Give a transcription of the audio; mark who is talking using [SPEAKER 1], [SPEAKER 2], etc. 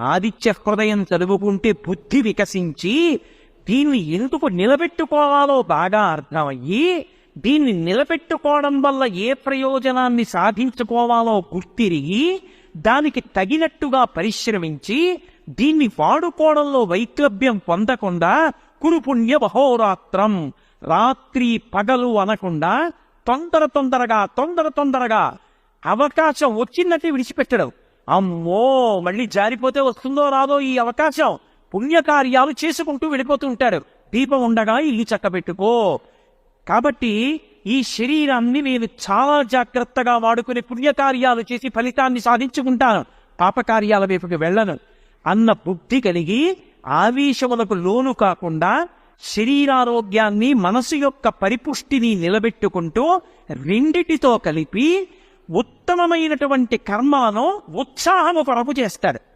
[SPEAKER 1] ఆదిత్య హృదయం చదువుకుంటే బుద్ధి వికసించి దీన్ని ఎందుకు నిలబెట్టుకోవాలో బాగా అర్థమయ్యి దీన్ని నిలబెట్టుకోవడం వల్ల ఏ ప్రయోజనాన్ని సాధించుకోవాలో గుర్తిరిగి దానికి తగినట్టుగా పరిశ్రమించి దీన్ని వాడుకోవడంలో వైక్లభ్యం పొందకుండా కురుపుణ్య బహోరాత్రం రాత్రి పగలు అనకుండా తొందర తొందరగా తొందర తొందరగా అవకాశం వచ్చినట్టు విడిచిపెట్టడం. అమ్మో మళ్ళీ జారిపోతే వస్తుందో రాదో ఈ అవకాశం. పుణ్యకార్యాలు చేసుకుంటూ వెళ్ళిపోతూ దీపం ఉండగా ఇల్లు చక్కబెట్టుకో. కాబట్టి ఈ శరీరాన్ని నేను చాలా జాగ్రత్తగా వాడుకుని పుణ్యకార్యాలు చేసి ఫలితాన్ని సాధించుకుంటాను. పాపకార్యాల వైపుకి వెళ్ళను. అన్న బుద్ధి కలిగి ఆవేశములకు లోను కాకుండా శరీరారోగ్యాన్ని మనసు యొక్క పరిపుష్టిని నిలబెట్టుకుంటూ రెండిటితో కలిపి ఉత్తమమైనటువంటి కర్మలను ఉత్సాహము కొరకు చేస్తాడు.